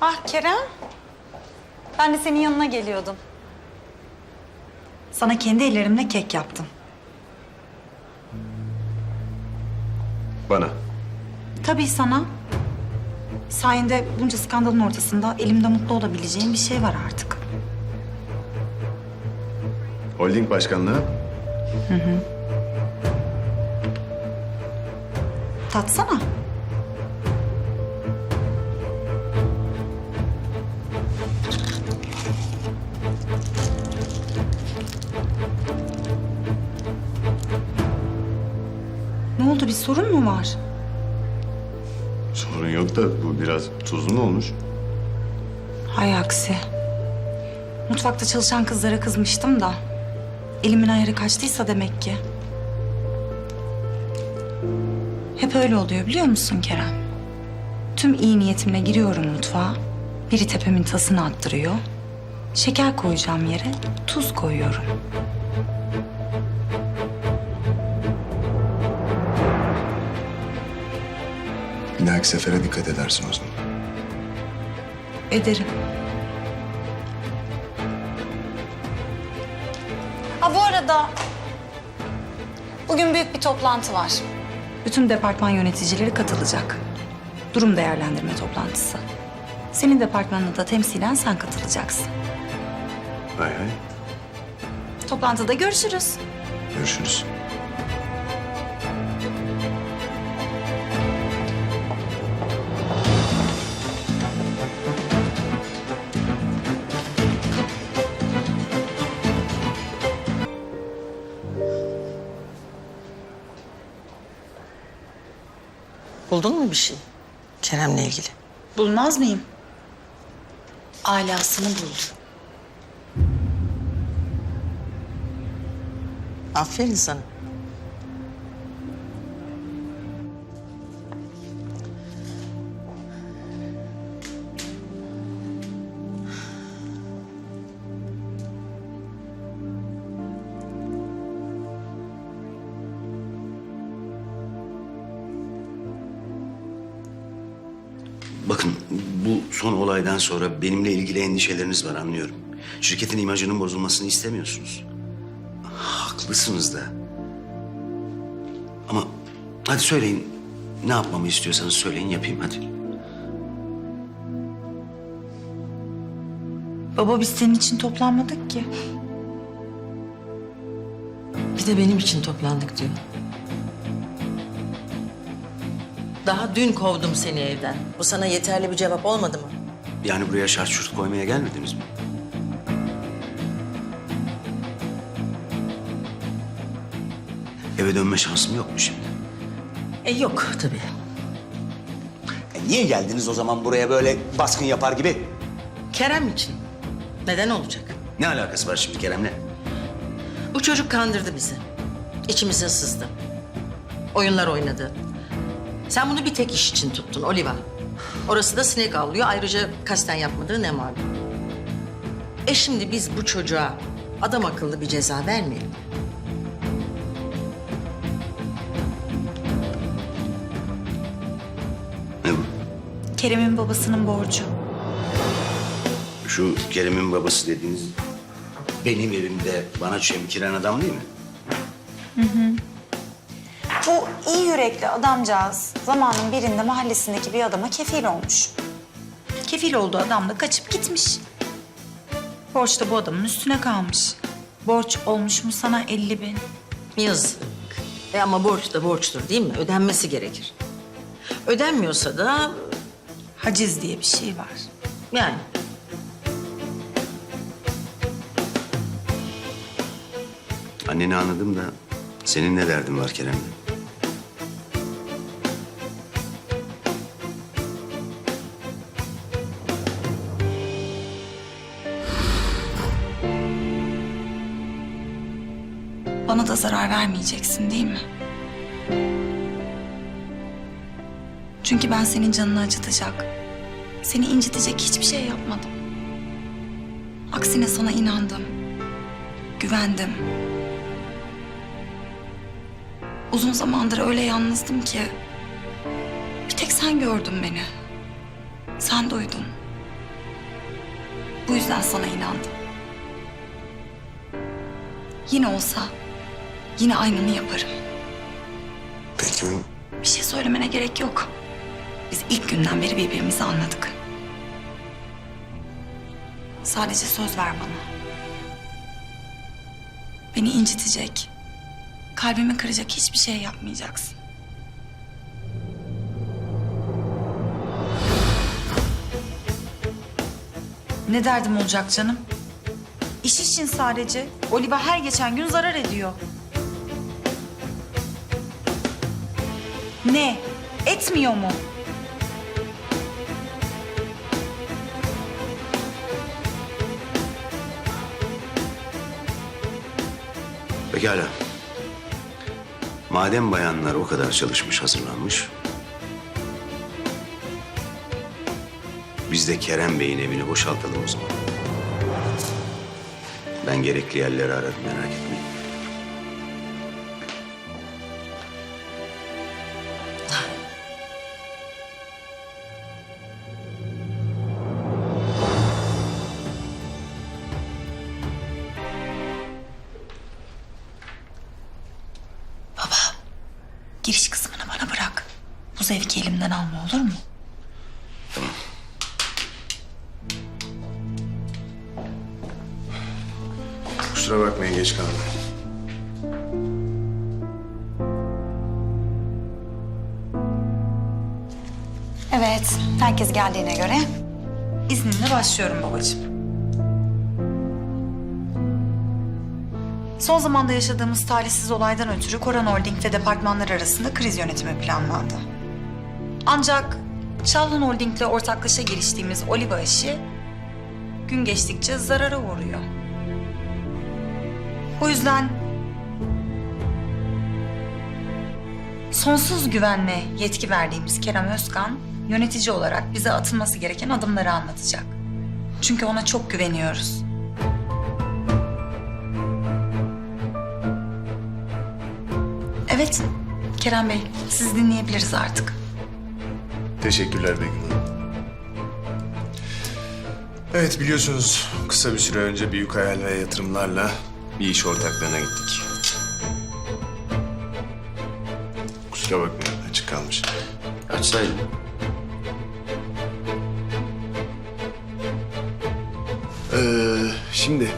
Ah Kerem. Ben de senin yanına geliyordum. Sana kendi ellerimle kek yaptım. Bana. Tabii sana. Sayende bunca skandalın ortasında elimde mutlu olabileceğim bir şey var artık. Holding başkanlığı. Tatsana. Ne oldu bir sorun mu var? Sorun yok da bu biraz tuzlu mu olmuş? Hay aksi. Mutfakta çalışan kızlara kızmıştım da. Elimin ayarı kaçtıysa demek ki. Hep öyle oluyor biliyor musun Kerem? Tüm iyi niyetimle giriyorum mutfağa. Biri tepemin tasını attırıyor. Şeker koyacağım yere tuz koyuyorum. Bir dahaki sefere dikkat edersin o zaman. Ederim. Ha bu arada bugün büyük bir toplantı var. Bütün departman yöneticileri katılacak. Durum değerlendirme toplantısı. Senin departmanına da temsilen sen katılacaksın. Hay hay. Toplantıda görüşürüz. Görüşürüz. Buldun mu bir şey? Kerem'le ilgili. Bulmaz mıyım? Alasını buldum. Aferin sana. Son olaydan sonra benimle ilgili endişeleriniz var anlıyorum. Şirketin imajının bozulmasını istemiyorsunuz. Haklısınız da. Ama hadi söyleyin ne yapmamı istiyorsanız söyleyin yapayım hadi. Baba biz senin için toplanmadık ki. Bir de benim için toplandık diyor. Daha dün kovdum seni evden. Bu sana yeterli bir cevap olmadı mı? Yani buraya şart şurt koymaya gelmediniz mi? Eve dönme şansım yok mu şimdi? E yok tabii. E niye geldiniz o zaman buraya böyle baskın yapar gibi? Kerem için. Neden olacak? Ne alakası var şimdi Kerem'le? Bu çocuk kandırdı bizi. İçimize sızdı. Oyunlar oynadı. Sen bunu bir tek iş için tuttun Oliva. Orası da sinek avlıyor. Ayrıca kasten yapmadığı ne malum. E şimdi biz bu çocuğa adam akıllı bir ceza vermeyelim. Ne bu? Kerem'in babasının borcu. Şu Kerem'in babası dediğiniz benim evimde bana çemkiren adam değil mi? Bu iyi yürekli adamcağız zamanın birinde mahallesindeki bir adama kefil olmuş. Kefil olduğu adam da kaçıp gitmiş. Borç da bu adamın üstüne kalmış. Borç olmuş mu sana 50 bin? Yazık. E ama borç da borçtur değil mi? Ödenmesi gerekir. Ödenmiyorsa da Haciz diye bir şey var. yani Anneni anladım da senin ne derdin var Kerem'le? Zarar vermeyeceksin değil mi? Çünkü ben senin canını acıtacak, seni incitecek hiçbir şey yapmadım. Aksine sana inandım, güvendim. Uzun zamandır öyle yalnızdım ki... ...bir tek sen gördün beni. Sen duydun. Bu yüzden sana inandım. Yine olsa yine aynını yaparım. Peki Bir şey söylemene gerek yok. Biz ilk günden beri birbirimizi anladık. Sadece söz ver bana. Beni incitecek, kalbimi kıracak hiçbir şey yapmayacaksın. Ne derdim olacak canım? İş için sadece. Oliva her geçen gün zarar ediyor. Ne? Etmiyor mu? Pekala. Madem bayanlar o kadar çalışmış, hazırlanmış... Biz de Kerem Bey'in evini boşaltalım o zaman. Ben gerekli yerleri ararım, merak etmeyin. Giriş kısmını bana bırak. Bu zevki elimden alma olur mu? kusura bakmayın geç kaldım. Evet, herkes geldiğine göre. İzninle başlıyorum babacığım. Son zamanda yaşadığımız talihsiz olaydan ötürü Koran Holding ve departmanlar arasında kriz yönetimi planlandı. Ancak Çalhun Holding ile ortaklaşa giriştiğimiz Oliva işi gün geçtikçe zarara uğruyor. O yüzden sonsuz güvenle yetki verdiğimiz Kerem Özkan yönetici olarak bize atılması gereken adımları anlatacak. Çünkü ona çok güveniyoruz. Evet, Kerem Bey, siz dinleyebiliriz artık. Teşekkürler Begüm Hanım. Evet biliyorsunuz kısa bir süre önce büyük hayal ve yatırımlarla bir iş ortaklığına gittik. Kusura bakmayın açık kalmış. Açsaydın. Ee, şimdi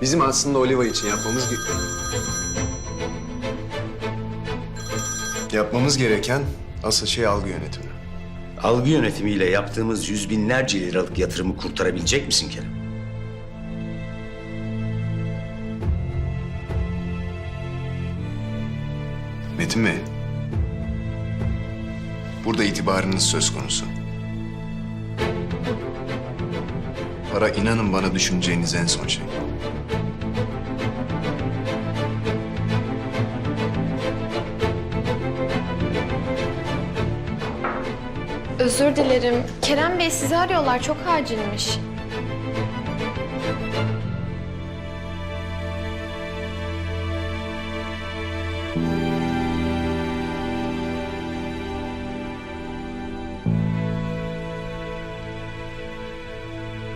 bizim aslında Oliva için yapmamız ge- yapmamız gereken asıl şey algı yönetimi. Algı yönetimiyle yaptığımız yüz binlerce liralık yatırımı kurtarabilecek misin Kerem? Metin Bey, burada itibarınız söz konusu. Para inanın bana düşüneceğiniz en son şey. Özür dilerim. Kerem Bey sizi arıyorlar. Çok acilmiş.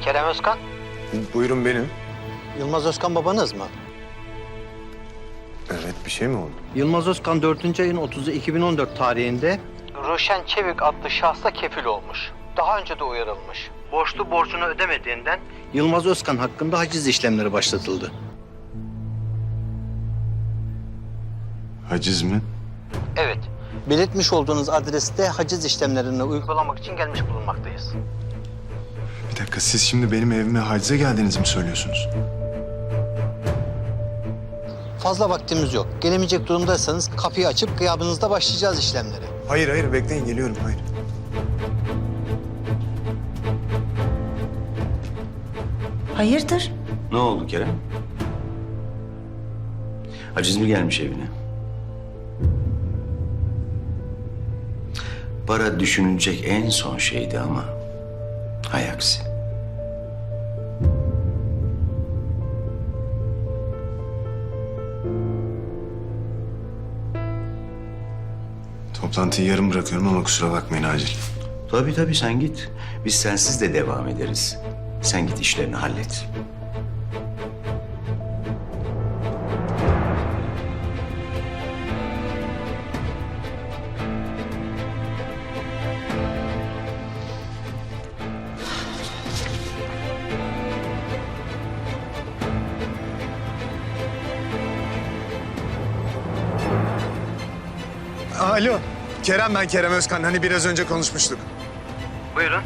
Kerem Özkan, Buyurun benim. Yılmaz Özkan babanız mı? Evet, bir şey mi oldu? Yılmaz Özkan 4. ayın 30'u 2014 tarihinde Ruşen Çevik adlı şahsa kefil olmuş. Daha önce de uyarılmış. Borçlu borcunu ödemediğinden Yılmaz Özkan hakkında haciz işlemleri başlatıldı. Haciz mi? Evet. Belirtmiş olduğunuz adreste haciz işlemlerini uygulamak için gelmiş bulunmaktayız. Bir dakika, siz şimdi benim evime hacize geldiğinizi mi söylüyorsunuz? Fazla vaktimiz yok. Gelemeyecek durumdaysanız kapıyı açıp gıyabınızda başlayacağız işlemlere. Hayır, hayır, bekleyin, geliyorum, hayır. Hayırdır? Ne oldu Kerem? Haciz mi gelmiş evine? Para düşünülecek en son şeydi ama hay aksi. Toplantıyı yarım bırakıyorum ama kusura bakmayın acil. Tabii tabii sen git. Biz sensiz de devam ederiz. Sen git işlerini hallet. Alo. Kerem ben Kerem Özkan. Hani biraz önce konuşmuştuk. Buyurun.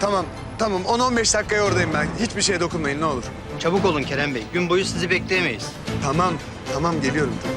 Tamam, tamam. 10-15 dakikaya oradayım ben. Hiçbir şeye dokunmayın ne olur. Çabuk olun Kerem Bey. Gün boyu sizi bekleyemeyiz. Tamam, tamam geliyorum. Tamam.